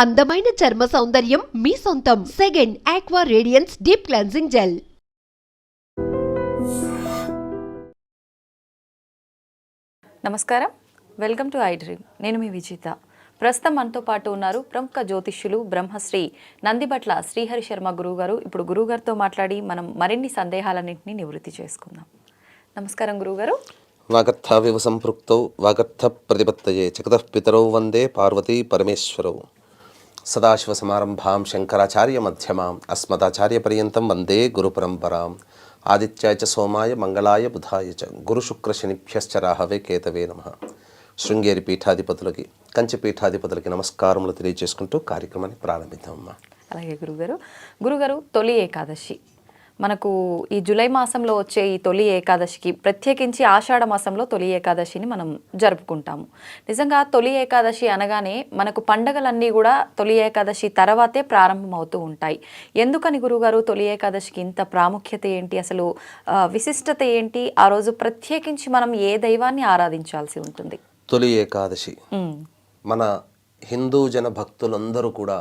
అందమైన చర్మ సౌందర్యం మీ సొంతం. Second aqua radiance deep cleansing gel నమస్కారం. వెల్కమ్ టు ఐ డ్రీమ్ నేను మీ విజిత. ప్రస్తుతం మనతో పాటు ఉన్నారు ప్రముఖ జ్యోతిష్యులు బ్రహ్మశ్రీ నందిబట్ల శ్రీహరి శర్మ గురువు గారు ఇప్పుడు గురువు గారితో మాట్లాడి మనం మరిన్ని సందేహాలన్నింటినీ నివృత్తి చేసుకుందాం. నమస్కారం గురువుగారు. వాగర్థావివ సంపృక్తౌ వాగర్థ ప్రతిపత్తయే జగతః పితరౌ వందే పార్వతీ పరమేశ్వరౌ. సదాశివసమారంభాం శంకరాచార్య మధ్యమాం అస్మదాచార్యపర్యంతం వందే గురుపరంపరాం ఆదిత్యాయ చ సోమాయ మంగళాయ బుధాయ చ గురుశుక్రశనిభ్యశ్చ రాహవే కేతవే నమ శృంగేరి పీఠాధిపతులకి కంచి పీఠాధిపతులకి నమస్కారములు తెలియజేసుకుంటూ కార్యక్రమాన్ని ప్రారంభిద్దామమ్మా। అలాగే గురుగారు గురుగారు తొలి ఏకాదశి మనకు ఈ జూలై మాసంలో వచ్చే ఈ తొలి ఏకాదశికి ప్రత్యేకించి ఆషాఢ మాసంలో తొలి ఏకాదశిని మనం జరుపుకుంటాము. నిజంగా తొలి ఏకాదశి అనగానే మనకు పండగలన్నీ కూడా తొలి ఏకాదశి తర్వాతే ప్రారంభమవుతూ ఉంటాయి. ఎందుకని గురుగారు తొలి ఏకాదశికి ఇంత ప్రాముఖ్యత ఏంటి? అసలు విశిష్టత ఏంటి? ఆ రోజు ప్రత్యేకించి మనం ఏ దైవాన్ని ఆరాధించాల్సి ఉంటుంది? తొలి ఏకాదశి. మన హిందూ జన భక్తులందరూ కూడా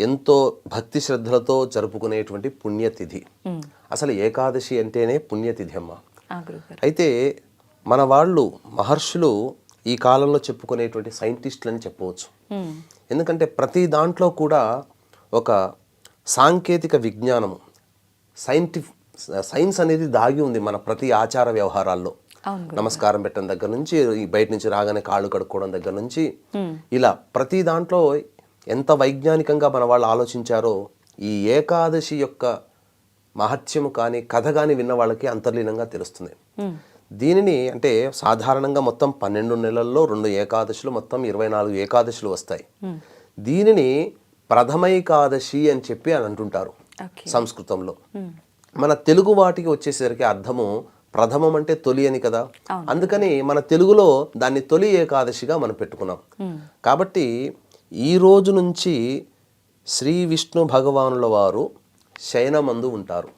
ఎంతో భక్తి శ్రద్ధలతో జరుపుకునేటువంటి పుణ్యతిథి. అసలు ఏకాదశి అంటేనే పుణ్యతిథి అమ్మ. అయితే మన వాళ్ళు మహర్షులు ఈ కాలంలో చెప్పుకునేటువంటి సైంటిస్టులు అని చెప్పవచ్చు ఎందుకంటే ప్రతి దాంట్లో కూడా ఒక సాంకేతిక విజ్ఞానము సైంటిఫ్ సైన్స్ అనేది దాగి ఉంది మన ప్రతి ఆచార వ్యవహారాల్లో. నమస్కారం పెట్టడం దగ్గర నుంచి ఈ బయట నుంచి రాగానే కాళ్ళు కడుక్కోవడం దగ్గర నుంచి ఇలా ప్రతి దాంట్లో ఎంత వైజ్ఞానికంగా మన వాళ్ళు ఆలోచించారో ఈ ఏకాదశి యొక్క మహత్యము కానీ కథ కానీ విన్న వాళ్ళకి అంతర్లీనంగా తెలుస్తుంది. దీనిని అంటే సాధారణంగా మొత్తం పన్నెండు నెలల్లో రెండు ఏకాదశులు మొత్తం ఇరవై నాలుగు ఏకాదశులు వస్తాయి. దీనిని ప్రథమైకాదశి అని చెప్పి అని అంటుంటారు సంస్కృతంలో. మన తెలుగు వాటికి వచ్చేసరికి అర్థము ప్రథమం అంటే తొలి అని కదా. అందుకని మన తెలుగులో దాన్ని తొలి ఏకాదశిగా మనం పెట్టుకున్నాం. కాబట్టి ఈ రోజు నుంచి శ్రీ విష్ణు భగవానుల వారు శయనమందు ఉంటారు.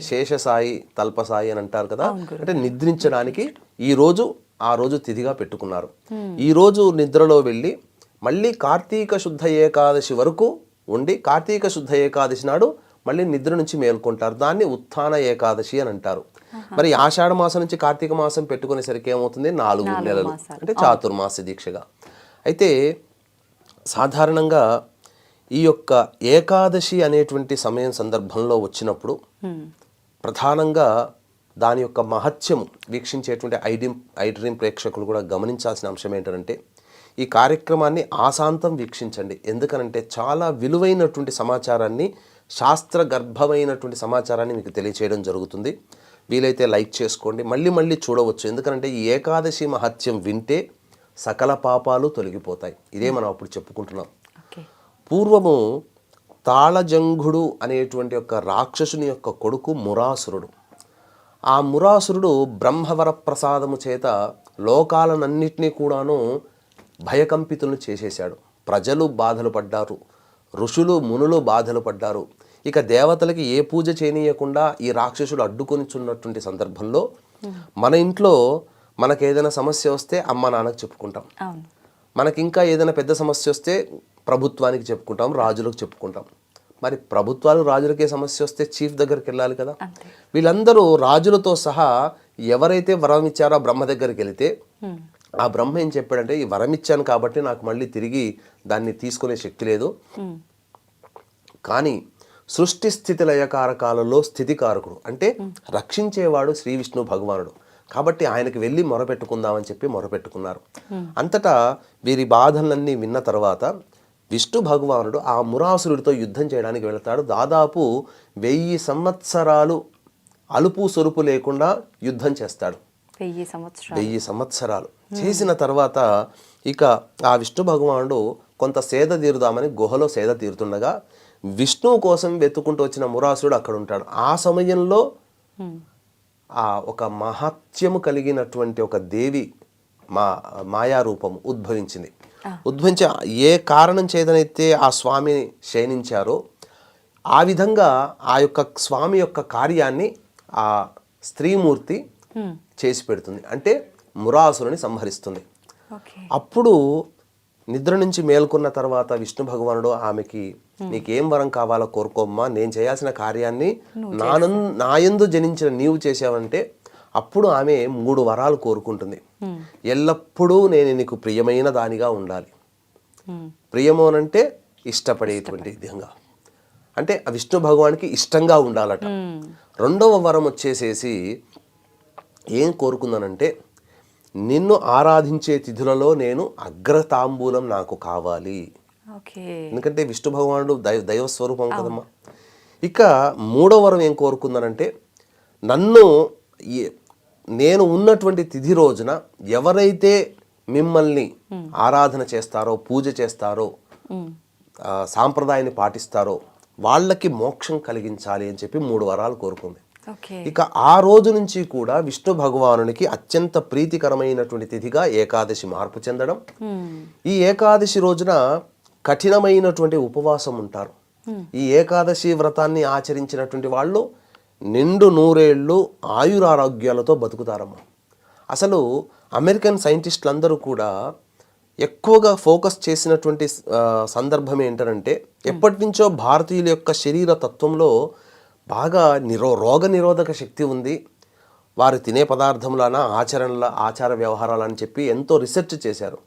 శేషసాయి తల్పసాయి అని అంటారు కదా? అంటే నిద్రించడానికి ఈ రోజు ఆ రోజు తిథిగా పెట్టుకున్నారు. ఈ రోజు నిద్రలో వెళ్ళి మళ్ళీ కార్తీక శుద్ధ ఏకాదశి వరకు ఉండి కార్తీక శుద్ధ ఏకాదశి నాడు మళ్ళీ నిద్ర నుంచి మేల్కొంటారు. దాన్ని ఉత్థాన ఏకాదశి అని అంటారు. మరి ఆషాఢ మాసం నుంచి కార్తీక మాసం పెట్టుకునేసరికి ఏమవుతుంది? నాలుగు నెలలు. అంటే చాతుర్మాస దీక్షగా. అయితే సాధారణంగా ఈ యొక్క ఏకాదశి అనేటువంటి సమయం సందర్భంలో వచ్చినప్పుడు ప్రధానంగా దాని యొక్క మహత్యము వీక్షించేటువంటి ఐడిమ్ ఐడ్రీమ్ ప్రేక్షకులు కూడా గమనించాల్సిన అంశం ఏంటంటే ఈ కార్యక్రమాన్ని ఆశాంతం వీక్షించండి. ఎందుకనంటే చాలా విలువైనటువంటి సమాచారాన్ని శాస్త్ర గర్భమైనటువంటి సమాచారాన్ని మీకు తెలియచేయడం జరుగుతుంది. వీలైతే లైక్ చేసుకోండి. మళ్ళీ మళ్ళీ చూడవచ్చు. ఎందుకంటే ఈ ఏకాదశి మహత్యం వింటే సకల పాపాలు తొలగిపోతాయి. ఇదే మనం అప్పుడు చెప్పుకుంటున్నాం. పూర్వము తాళజంఘుడు అనేటువంటి యొక్క రాక్షసుని యొక్క కొడుకు మురాసురుడు. ఆ మురాసురుడు బ్రహ్మవర ప్రసాదము చేత లోకాలనన్నిటినీ కూడాను భయకంపితులను చేసేశాడు. ప్రజలు బాధలు పడ్డారు. ఋషులు మునులు బాధలు పడ్డారు. ఇక దేవతలకి ఏ పూజ చేయనీయకుండా ఈ రాక్షసుడు అడ్డుకొనిచున్నటువంటి సందర్భంలో మన ఇంట్లో మనకు ఏదైనా సమస్య వస్తే అమ్మ నాన్నకు చెప్పుకుంటాం. మనకి ఇంకా ఏదైనా పెద్ద సమస్య వస్తే ప్రభుత్వానికి చెప్పుకుంటాం రాజులకు చెప్పుకుంటాం. మరి ప్రభుత్వాలు రాజులకే సమస్య వస్తే చీఫ్ దగ్గరికి వెళ్ళాలి కదా. వీళ్ళందరూ రాజులతో సహా ఎవరైతే వరం ఇచ్చారో బ్రహ్మ దగ్గరికి వెళితే ఆ బ్రహ్మ ఏం చెప్పాడంటే ఈ వరం ఇచ్చాను కాబట్టి నాకు మళ్ళీ తిరిగి దాన్ని తీసుకునే శక్తి లేదు. కానీ సృష్టి స్థితి లయకారకాలలో స్థితికారకుడు అంటే రక్షించేవాడు శ్రీ విష్ణు భగవానుడు. కాబట్టి ఆయనకి వెళ్ళి మొరపెట్టుకుందామని చెప్పి మొరపెట్టుకున్నారు. అంతటా వీరి బాధలన్నీ విన్న తర్వాత విష్ణు భగవానుడు ఆ మురాసురుడితో యుద్ధం చేయడానికి వెళతాడు. దాదాపు వెయ్యి సంవత్సరాలు అలుపు సొరుపు లేకుండా యుద్ధం చేస్తాడు. వెయ్యి సంవత్సరాలు. వెయ్యి సంవత్సరాలు. చేసిన తర్వాత ఇక ఆ విష్ణు భగవానుడు కొంత సేద తీరుదామని గుహలో సేద తీరుతుండగా విష్ణువు కోసం వెతుకుంటూ వచ్చిన మురాసురుడు అక్కడ ఉంటాడు. ఆ సమయంలో ఆ ఒక మహత్యము కలిగినటువంటి ఒక దేవి మా మాయారూపము ఉద్భవించింది. ఉద్భవించి ఏ కారణం చేతనైతే ఆ స్వామి శయనించారో ఆ విధంగా ఆ యొక్క స్వామి యొక్క కార్యాన్ని ఆ స్త్రీమూర్తి చేసి పెడుతుంది. అంటే మురాసురుని సంహరిస్తుంది. అప్పుడు నిద్ర నుంచి మేల్కొన్న తర్వాత విష్ణు భగవానుడు ఆమెకి నీకేం వరం కావాలో కోరుకోమ్మా నేను చేయాల్సిన కార్యాన్ని నానం నాయందు జనించిన నీవు చేసావంటే అప్పుడు ఆమె మూడు వరాలు కోరుకుంటుంది. ఎల్లప్పుడూ నేను నీకు ప్రియమైన దానిగా ఉండాలి. ఉమ్, ప్రియము అనంటే ఇష్టపడేటువంటి విధంగా. అంటే ఆ విష్ణు భగవానికి ఇష్టంగా ఉండాలట. రెండవ వరం వచ్చేసేసి ఏం కోరుకుందానంటే నిన్ను ఆరాధించే తిథులలో నేను అగ్రతాంబూలం నాకు కావాలి. ఓకే. ఎందుకంటే విష్ణు భగవానుడు దైవ దైవ స్వరూపం కదమ్మా. ఇక మూడవ వరం ఏం కోరుకుందానంటే నన్ను నేను ఉన్నటువంటి తిథి రోజున ఎవరైతే మిమ్మల్ని ఆరాధన చేస్తారో పూజ చేస్తారో సాంప్రదాయాన్ని పాటిస్తారో వాళ్ళకి మోక్షం కలిగించాలి అని చెప్పి మూడు వరాలు కోరుకుంది. ఇక ఆ రోజు నుంచి కూడా విష్ణు భగవానునికి అత్యంత ప్రీతికరమైనటువంటి తిథిగా ఏకాదశి మార్పు చెందడం. ఈ ఏకాదశి రోజున కఠినమైనటువంటి ఉపవాసం ఉంటారు. ఈ ఏకాదశి వ్రతాన్ని ఆచరించినటువంటి వాళ్ళు నిండు నూరేళ్ళు ఆయురారోగ్యాలతో బతుకుతారమ్మా. అసలు అమెరికన్ సైంటిస్టులందరూ కూడా ఎక్కువగా ఫోకస్ చేసినటువంటి సందర్భం ఏంటంటే ఎప్పటి నుంచో భారతీయుల యొక్క శరీర తత్వంలో బాగా నిరో రోగ నిరోధక శక్తి ఉంది. వారు తినే పదార్థములన ఆచరణల ఆచార వ్యవహారాలు అని చెప్పి ఎంతో రీసెర్చ్ చేశారు.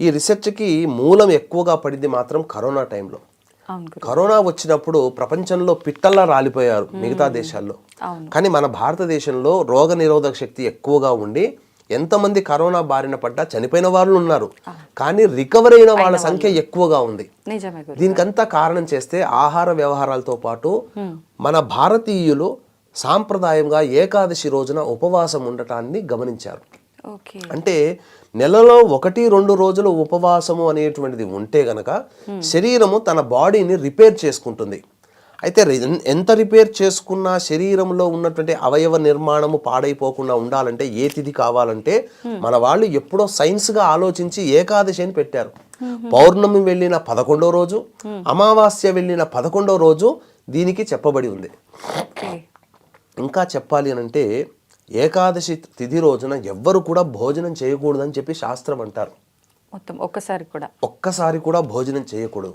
ఈ రీసెర్చ్కి మూలం ఎక్కువగా పడింది మాత్రం కరోనా టైంలో. కరోనా వచ్చినప్పుడు ప్రపంచంలో పిట్టల్లా రాలిపోయారు మిగతా దేశాల్లో. కానీ మన భారతదేశంలో రోగ నిరోధక శక్తి ఎక్కువగా ఉండి ఎంతమంది కరోనా బారిన పడ్డా చనిపోయిన వాళ్ళు ఉన్నారు. కానీ రికవర్ అయిన వాళ్ళ సంఖ్య ఎక్కువగా ఉంది. దీనికంతా కారణం చేస్తే ఆహార వ్యవహారాలతో పాటు మన భారతీయులు సాంప్రదాయంగా ఏకాదశి రోజున ఉపవాసం ఉండటాన్ని గమనించారు. అంటే నెలలో ఒకటి రెండు రోజులు ఉపవాసము అనేటువంటిది ఉంటే గనక శరీరము తన బాడీని రిపేర్ చేసుకుంటుంది. అయితే ఎంత రిపేర్ చేసుకున్నా శరీరంలో ఉన్నటువంటి అవయవ నిర్మాణము పాడైపోకుండా ఉండాలంటే ఏ తిథి కావాలంటే మన వాళ్ళు ఎప్పుడో సైన్స్గా ఆలోచించి ఏకాదశి అని పెట్టారు. పౌర్ణమి వెళ్ళిన పదకొండో రోజు అమావాస్య వెళ్ళిన పదకొండో రోజు దీనికి చెప్పబడి ఉంది. ఇంకా చెప్పాలి అని అంటే ఏకాదశి తిథి రోజున ఎవ్వరు కూడా భోజనం చేయకూడదని చెప్పి శాస్త్రం అంటారు. మొత్తం ఒక్కసారి కూడా. ఒక్కసారి కూడా భోజనం చేయకూడదు.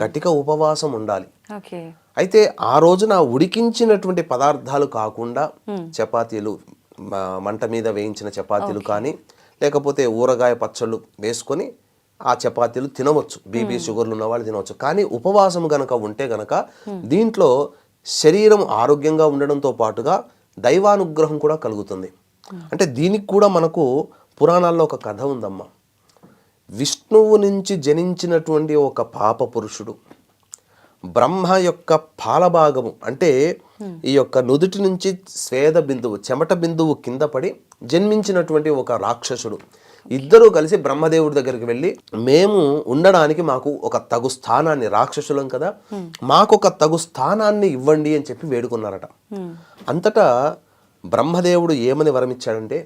కటిక ఉపవాసం ఉండాలి. అయితే ఆ రోజున ఉడికించినటువంటి పదార్థాలు కాకుండా చపాతీలు మంట మీద వేయించిన చపాతీలు కానీ లేకపోతే ఊరగాయ పచ్చళ్ళు వేసుకొని ఆ చపాతీలు తినవచ్చు. బీపీ షుగర్లు ఉన్న వాళ్ళు తినవచ్చు. కానీ ఉపవాసం గనక ఉంటే గనక దీంట్లో శరీరం ఆరోగ్యంగా ఉండడంతో పాటుగా దైవానుగ్రహం కూడా కలుగుతుంది. అంటే దీనికి కూడా మనకు పురాణాల్లో ఒక కథ ఉందమ్మా. విష్ణువు నుంచి జనించినటువంటి ఒక పాప పురుషుడు బ్రహ్మ యొక్క పాలభాగము అంటే ఈ యొక్క నుదుటి నుంచి స్వేద బిందువు చెమట బిందువు కింద పడి జన్మించినటువంటి ఒక రాక్షసుడు. ఇద్దరూ కలిసి బ్రహ్మదేవుడి దగ్గరికి వెళ్ళి మేము ఉండడానికి మాకు ఒక తగు స్థానాన్ని రాక్షసులం కదా మాకు ఒక తగు స్థానాన్ని ఇవ్వండి అని చెప్పి వేడుకున్నారట. అంతటా బ్రహ్మదేవుడు ఏమని వరమిచ్చాడంటే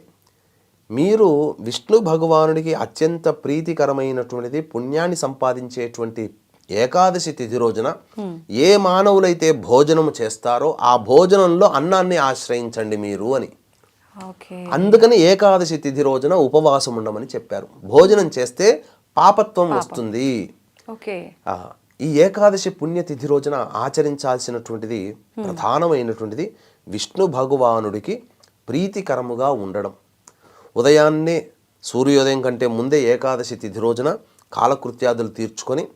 మీరు విష్ణు భగవానుడికి అత్యంత ప్రీతికరమైనటువంటిది పుణ్యాన్ని సంపాదించేటువంటి ఏకాదశి తిథి రోజున ఏ మానవులైతే భోజనము చేస్తారో ఆ భోజనంలో అన్నాన్ని ఆశ్రయించండి మీరు అని. అందుకని ఏకాదశి తిథి రోజున ఉపవాసం ఉండమని చెప్పారు. భోజనం చేస్తే పాపత్వం వస్తుంది. ఈ ఏకాదశి పుణ్యతిథి రోజున ఆచరించాల్సినటువంటిది ప్రధానమైనటువంటిది విష్ణు భగవానుడికి ప్రీతికరముగా ఉండడం. ఉదయాన్నే సూర్యోదయం కంటే ముందే ఏకాదశి తిథి రోజున కాలకృత్యాదులు తీర్చుకొని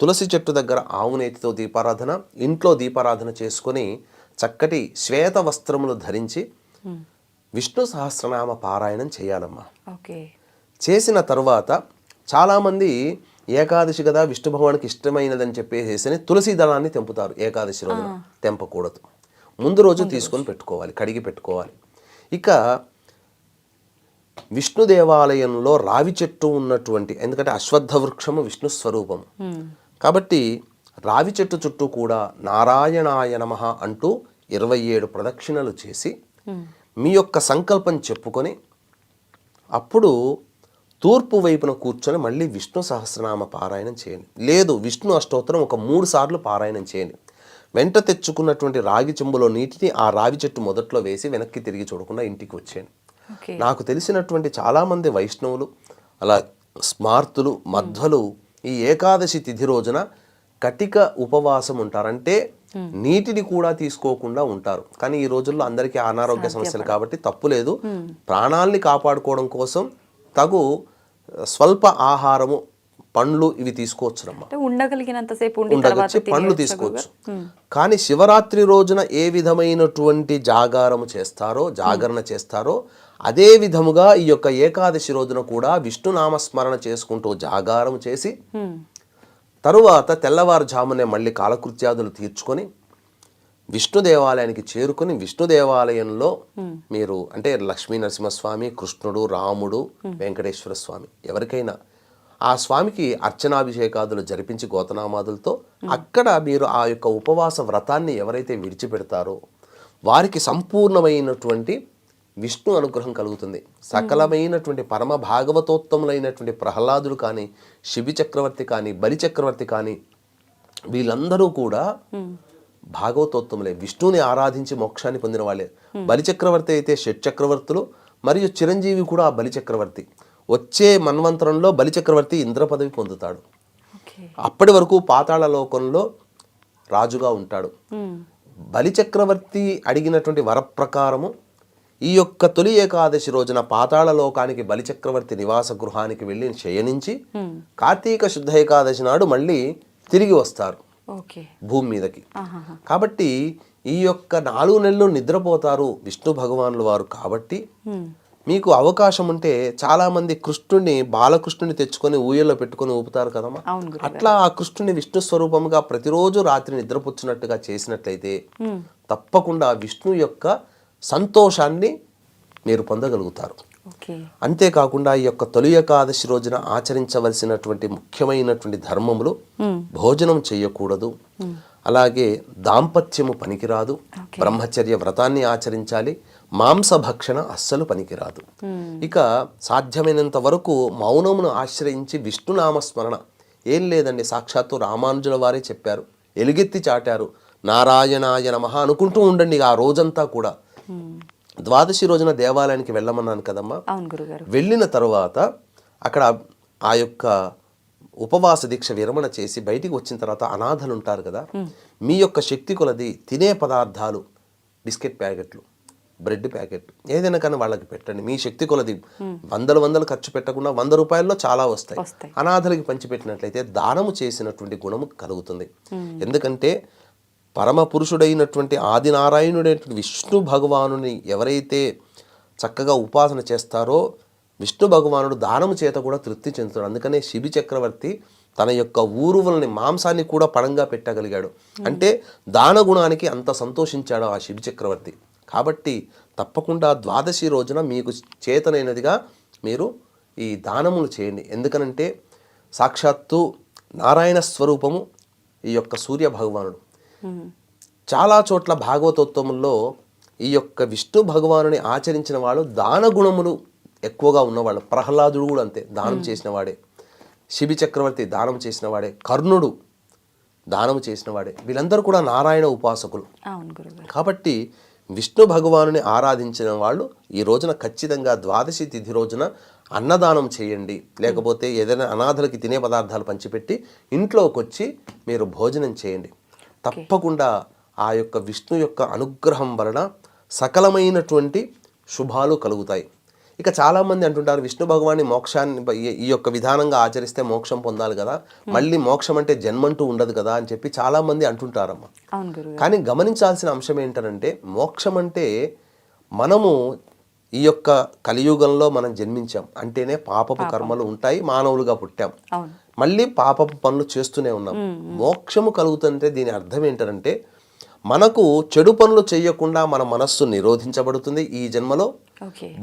తులసి చెట్టు దగ్గర ఆవునేతితో దీపారాధన ఇంట్లో దీపారాధన చేసుకొని చక్కటి శ్వేత వస్త్రములు ధరించి విష్ణు సహస్రనామ పారాయణం చేయాలమ్మా. ఓకే. చేసిన తర్వాత చాలామంది ఏకాదశి కదా విష్ణు భగవానికి ఇష్టమైనదని చెప్పేసి తులసి దళాన్ని తెంపుతారు ఏకాదశి రోజున. తెంపకూడదు. ముందు రోజు. తీసుకొని పెట్టుకోవాలి కడిగి పెట్టుకోవాలి. ఇక విష్ణు దేవాలయంలో రావి చెట్టు ఉన్నటువంటి ఎందుకంటే అశ్వత్థ వృక్షము విష్ణు స్వరూపము. కాబట్టి రావి చెట్టు చుట్టూ కూడా నారాయణాయ నమ అంటూ ఇరవై ఏడు ప్రదక్షిణలు చేసి మీ యొక్క సంకల్పం చెప్పుకొని అప్పుడు తూర్పు వైపున కూర్చొని మళ్ళీ విష్ణు సహస్రనామ పారాయణం చేయండి. లేదు విష్ణు అష్టోత్తరం ఒక మూడు సార్లు పారాయణం చేయండి. వెంట తెచ్చుకున్నటువంటి రాగి చెంబులో నీటిని ఆ రావి చెట్టు మొదట్లో వేసి వెనక్కి తిరిగి చూడకుండా ఇంటికి వచ్చేయండి. నాకు తెలిసినటువంటి చాలామంది వైష్ణవులు అలా స్మార్తులు మధ్వలు ఈ ఏకాదశి తిథి రోజున కటిక ఉపవాసం ఉంటారు. అంటే నీటిని కూడా తీసుకోకుండా ఉంటారు. కానీ ఈ రోజుల్లో అందరికీ అనారోగ్య సమస్యలు కాబట్టి తప్పు లేదు. ప్రాణాల్ని కాపాడుకోవడం కోసం తగు స్వల్ప ఆహారము పండ్లు ఇవి తీసుకోవచ్చునమ్మా. అంటే ఉండగలిగినంతసేపు పండ్లు తీసుకోవచ్చు. కానీ శివరాత్రి రోజున ఏ విధమైనటువంటి జాగారము చేస్తారో జాగరణ చేస్తారో అదే విధముగా ఈ యొక్క ఏకాదశి రోజున కూడా విష్ణు నామస్మరణ చేసుకుంటూ జాగారం చేసి తరువాత తెల్లవారుజామునే మళ్ళీ కాలకృత్యాదులు తీర్చుకొని విష్ణు దేవాలయానికి చేరుకొని విష్ణు దేవాలయంలో మీరు అంటే లక్ష్మీ నరసింహస్వామి కృష్ణుడు రాముడు వెంకటేశ్వర స్వామి ఎవరికైనా ఆ స్వామికి అర్చనాభిషేకాదులు జరిపించి గోతనామాదులతో అక్కడ మీరు ఆ యొక్క ఉపవాస వ్రతాన్ని ఎవరైతే విడిచిపెడతారో వారికి సంపూర్ణమైనటువంటి విష్ణు అనుగ్రహం కలుగుతుంది. సకలమైనటువంటి పరమ భాగవతోత్తములైనటువంటి ప్రహ్లాదుడు కానీ శిబి చక్రవర్తి కానీ బలి చక్రవర్తి కానీ వీళ్ళందరూ కూడా భాగవతోత్తములే విష్ణుని ఆరాధించి మోక్షాన్ని పొందిన వాళ్ళే. బలి చక్రవర్తి అయితే షట్ చక్రవర్తులు మరియు చిరంజీవి కూడా ఆ బలి చక్రవర్తి. వచ్చే మన్వంతరంలో బలి చక్రవర్తి ఇంద్ర పదవి పొందుతాడు. అప్పటి వరకు పాతాళ లోకంలో రాజుగా ఉంటాడు. ఉమ్, బలి చక్రవర్తి అడిగినటువంటి వరప్రకారము ఈ యొక్క తొలి ఏకాదశి రోజున పాతాళ లోకానికి బలి చక్రవర్తి నివాస గృహానికి వెళ్ళి శయనించి కార్తీక శుద్ధ ఏకాదశి నాడు మళ్ళీ తిరిగి వస్తారు. ఓకే. భూమి మీదకి. కాబట్టి ఈ యొక్క నాలుగు నెలలు నిద్రపోతారు విష్ణు భగవానుల వారు కాబట్టి మీకు అవకాశం ఉంటే చాలా మంది కృష్ణుడిని బాలకృష్ణుని తెచ్చుకొని ఊయల్లో పెట్టుకొని ఊపుతారు కదమ్మా. అట్లా ఆ కృష్ణుని విష్ణు స్వరూపముగా ప్రతిరోజు రాత్రి నిద్రపుచ్చినట్టుగా చేసినట్లయితే తప్పకుండా విష్ణు యొక్క సంతోషాన్ని మీరు పొందగలుగుతారు. అంతేకాకుండా ఈ యొక్క తొలి ఏకాదశి రోజున ఆచరించవలసినటువంటి ముఖ్యమైనటువంటి ధర్మములు భోజనం చేయకూడదు. అలాగే దాంపత్యము పనికిరాదు. బ్రహ్మచర్య వ్రతాన్ని ఆచరించాలి. మాంసభక్షణ అస్సలు పనికిరాదు. ఇక సాధ్యమైనంత వరకు మౌనమును ఆశ్రయించి విష్ణునామస్మరణ. ఏం లేదండి సాక్షాత్తు రామానుజుల వారే చెప్పారు. ఎలుగెత్తి చాటారు. నారాయణాయ నమః అనుకుంటూ ఉండండి ఆ రోజంతా కూడా. ద్వాదశి రోజున దేవాలయానికి వెళ్ళమన్నాను కదమ్మా. వెళ్ళిన తరువాత అక్కడ ఆ యొక్క ఉపవాస దీక్ష విరమణ చేసి బయటికి వచ్చిన తర్వాత అనాథలు ఉంటారు కదా. మీ యొక్క శక్తి కొలది తినే పదార్థాలు బిస్కెట్ ప్యాకెట్లు బ్రెడ్ ప్యాకెట్ ఏదైనా కానీ వాళ్ళకి పెట్టండి. మీ శక్తి కొలది వందలు వందలు ఖర్చు పెట్టకుండా వంద రూపాయల్లో చాలా వస్తాయి. అనాథలకి పంచిపెట్టినట్లయితే దానము చేసినటువంటి గుణము కలుగుతుంది. ఎందుకంటే పరమ పురుషుడైనటువంటి ఆదినారాయణుడైనటువంటి విష్ణు భగవానుని ఎవరైతే చక్కగా ఉపాసన చేస్తారో విష్ణు భగవానుడు దానము చేత కూడా తృప్తి చెందుతాడు. అందుకనే శిబి చక్రవర్తి తన యొక్క ఊరువులని మాంసాన్ని కూడా పణంగా పెట్టగలిగాడు. అంటే దాన గుణానికి అంత సంతోషించాడు ఆ శిబి చక్రవర్తి. కాబట్టి తప్పకుండా ద్వాదశి రోజున మీకు చేతనైనదిగా మీరు ఈ దానములు చేయండి. ఎందుకనంటే సాక్షాత్తు నారాయణ స్వరూపము ఈ యొక్క సూర్య భగవానుడు. చాలా చోట్ల భాగవతోత్తముల్లో ఈ యొక్క విష్ణు భగవానుని ఆచరించిన వాళ్ళు దాన గుణములు ఎక్కువగా ఉన్నవాళ్ళు ప్రహ్లాదుడు కూడా అంతే దానం చేసిన వాడే శిబి చక్రవర్తి దానం చేసిన వాడే కర్ణుడు దానం చేసిన వాడే వీళ్ళందరూ కూడా నారాయణ ఉపాసకులు. కాబట్టి విష్ణు భగవానుని ఆరాధించిన వాళ్ళు ఈ రోజున ఖచ్చితంగా ద్వాదశి తిథి రోజున అన్నదానం చేయండి. లేకపోతే ఏదైనా అనాథలకి తినే పదార్థాలు పంచిపెట్టి ఇంట్లోకి వచ్చి మీరు భోజనం చేయండి. తప్పకుండా ఆ యొక్క విష్ణు యొక్క అనుగ్రహం వలన సకలమైనటువంటి శుభాలు కలుగుతాయి. ఇక చాలామంది అంటుంటారు విష్ణు భగవాన్ని మోక్షాన్ని ఈ- యొక్క విధానంగా ఆచరిస్తే మోక్షం పొందాలి కదా మళ్ళీ మోక్షం అంటే జన్మంటూ ఉండదు కదా అని చెప్పి చాలామంది అంటుంటారమ్మా. కానీ గమనించాల్సిన అంశం ఏంటంటే మోక్షం అంటే మనము ఈ యొక్క కలియుగంలో మనం జన్మించాం. అంటేనే పాపపు కర్మలు ఉంటాయి మానవులుగా పుట్టాం. మళ్ళీ పాపపు పనులు చేస్తూనే ఉన్నాం. మోక్షము కలుగుతుంటే దీని అర్థం ఏంటంటే మనకు చెడు పనులు చేయకుండా మన మనస్సు నిరోధించబడుతుంది ఈ జన్మలో.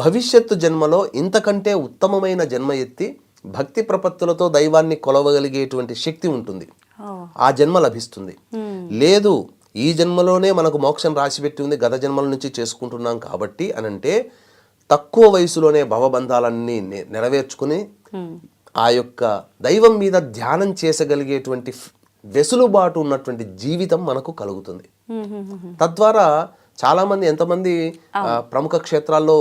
భవిష్యత్తు జన్మలో ఇంతకంటే ఉత్తమమైన జన్మ ఎత్తి భక్తి ప్రపత్తులతో దైవాన్ని కొలవగలిగేటువంటి శక్తి ఉంటుంది. ఆ జన్మ లభిస్తుంది. లేదు ఈ జన్మలోనే మనకు మోక్షం రాసిపెట్టి ఉంది గత జన్మల నుంచి చేసుకుంటున్నాం కాబట్టి అని అంటే తక్కువ వయసులోనే భవబంధాలన్నీ నెరవేర్చుకుని ఆ యొక్క దైవం మీద ధ్యానం చేసగలిగేటువంటి వెసులుబాటు ఉన్నటువంటి జీవితం మనకు కలుగుతుంది. తద్వారా చాలామంది ఎంతమంది ప్రముఖ క్షేత్రాల్లో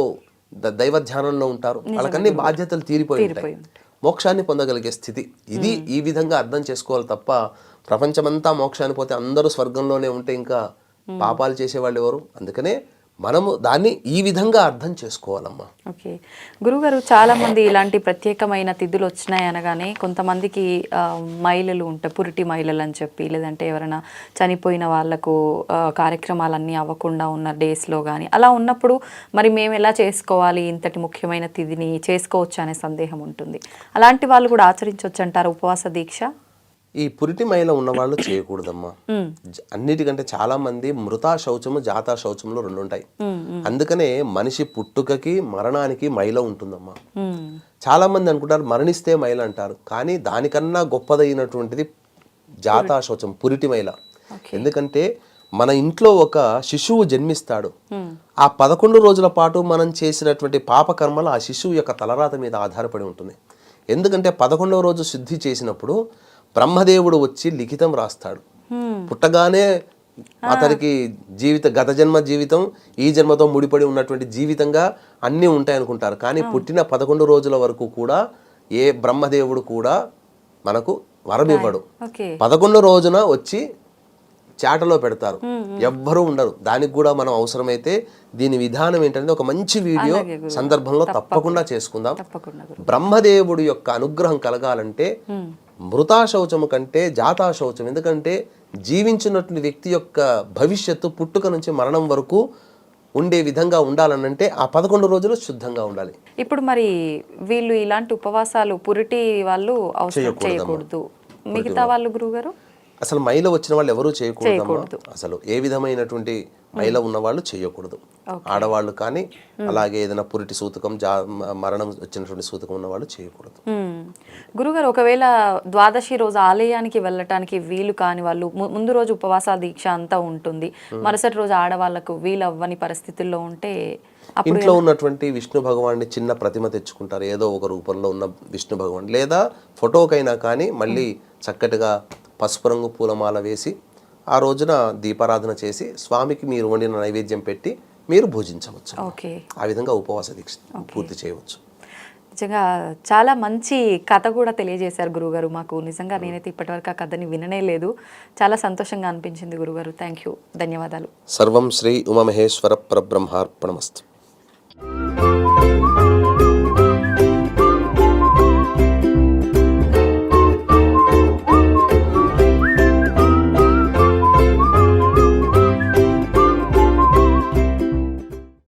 దైవ ధ్యానంలో ఉంటారు. వాళ్ళకన్నీ బాధ్యతలు తీరిపోయి ఉంటాయి. మోక్షాన్ని పొందగలిగే స్థితి. ఇది ఈ విధంగా అర్థం చేసుకోవాలి తప్ప ప్రపంచమంతా మోక్షాన్ని పోతే అందరూ స్వర్గంలోనే ఉంటే ఇంకా పాపాలు చేసేవాళ్ళు ఎవరు? అందుకనే మనము దాన్ని ఈ విధంగా అర్థం చేసుకోవాలమ్మా. ఓకే. గురుగారు చాలామంది ఇలాంటి ప్రత్యేకమైన తిథులు వచ్చినాయి అనగానే కొంతమందికి మహిళలు ఉంటాయి పురిటి మహిళలు అని చెప్పి. లేదంటే ఎవరైనా చనిపోయిన వాళ్ళకు కార్యక్రమాలన్నీ అవ్వకుండా ఉన్న డేస్లో కానీ అలా ఉన్నప్పుడు మరి మేము ఎలా చేసుకోవాలి? ఇంతటి ముఖ్యమైన తిథిని చేసుకోవచ్చు అనే సందేహం ఉంటుంది. అలాంటి వాళ్ళు కూడా ఆచరించవచ్చు అంటారు ఉపవాస దీక్ష? ఈ పురిటి మైల ఉన్నవాళ్ళు చేయకూడదమ్మా. అన్నిటికంటే చాలా మంది మృతా శౌచము జాతా శౌచములు రెండు ఉంటాయి అందుకనే మనిషి పుట్టుకకి మరణానికి మైల ఉంటుందమ్మా. మ్మ్. చాలా మంది అనుకుంటారు మరణిస్తే మైల అంటారు కానీ దానికన్నా గొప్పదైనటువంటిది జాతా శౌచం పురిటి మైల. ఎందుకంటే మన ఇంట్లో ఒక శిశువు జన్మిస్తాడు. ఆ పదకొండు రోజుల పాటు మనం చేసినటువంటి పాపకర్మలు ఆ శిశువు యొక్క తలరాత మీద ఆధారపడి ఉంటుంది. ఎందుకంటే పదకొండవ రోజు శుద్ధి చేసినప్పుడు బ్రహ్మదేవుడు వచ్చి లిఖితం రాస్తాడు. పుట్టగానే అతనికి జీవిత గత జన్మ జీవితం ఈ జన్మతో ముడిపడి ఉన్నటువంటి జీవితంగా అన్నీ ఉంటాయి అనుకుంటారు కానీ పుట్టిన పదకొండు రోజుల వరకు కూడా ఏ బ్రహ్మదేవుడు కూడా మనకు వరం ఇవ్వడు ఓకే. పదకొండు రోజున వచ్చి చాటలో పెడతారు. ఎవ్వరూ ఉండరు. దానికి కూడా మనం అవసరమైతే దీని విధానం ఏంటంటే ఒక మంచి వీడియో సందర్భంలో తప్పకుండా. చేసుకుందాం. బ్రహ్మదేవుడి యొక్క అనుగ్రహం కలగాలంటే మృతా శౌచము కంటే జాతా శౌచం ఎందుకంటే జీవించినటువంటి వ్యక్తి యొక్క భవిష్యత్తు పుట్టుక నుంచి మరణం వరకు ఉండే విధంగా ఉండాలనంటే ఆ పదకొండు రోజులు శుద్ధంగా ఉండాలి. ఇప్పుడు మరి వీళ్ళు ఇలాంటి ఉపవాసాలు పురిటి వాళ్ళు అవసరం చేయకూడదు. మిగతా వాళ్ళు. గురుగారు అసలు మైల వచ్చిన వాళ్ళు ఎవరూ చేయకూడదమ్మా. అసలు ఏ విధమైనటువంటి మైల ఉన్న వాళ్ళు చేయకూడదు. ఆడవాళ్ళు కానీ అలాగే ఏదైనా పురిటి సూతకం మరణం వచ్చినటువంటి సూతకం ఉన్న వాళ్ళు చేయకూడదు. గురుగారు ఒకవేళ ద్వాదశి రోజు ఆలయానికి వెళ్ళటానికి వీలు కాని వాళ్ళు ముందు రోజు ఉపవాస దీక్ష అంతా ఉంటుంది. మరుసటి రోజు ఆడవాళ్ళకు వీలు అవ్వని పరిస్థితుల్లో ఉంటే ఇంట్లో ఉన్నటువంటి విష్ణు భగవాన్ని చిన్న ప్రతిమ తెచ్చుకుంటారు. ఏదో ఒక రూపంలో ఉన్న విష్ణు భగవాన్. లేదా ఫోటోకైనా కానీ మళ్ళీ చక్కటిగా పసుపు రంగు పూలమాల వేసి ఆ రోజున దీపారాధన చేసి స్వామికి మీరు వండిన నైవేద్యం పెట్టి మీరు భుజించవచ్చు ఆ విధంగా ఉపవాస దీక్ష పూర్తి చేయవచ్చు. నిజంగా చాలా మంచి కథ కూడా తెలియజేశారు గురుగారు మాకు. నిజంగా నేనైతే ఇప్పటివరకు ఆ కథని విననే లేదు. చాలా సంతోషంగా అనిపించింది గురుగారు థ్యాంక్ యూ ధన్యవాదాలు. సర్వం శ్రీ ఉమమహేశ్వర పరబ్రహ్మార్పణమస్తు.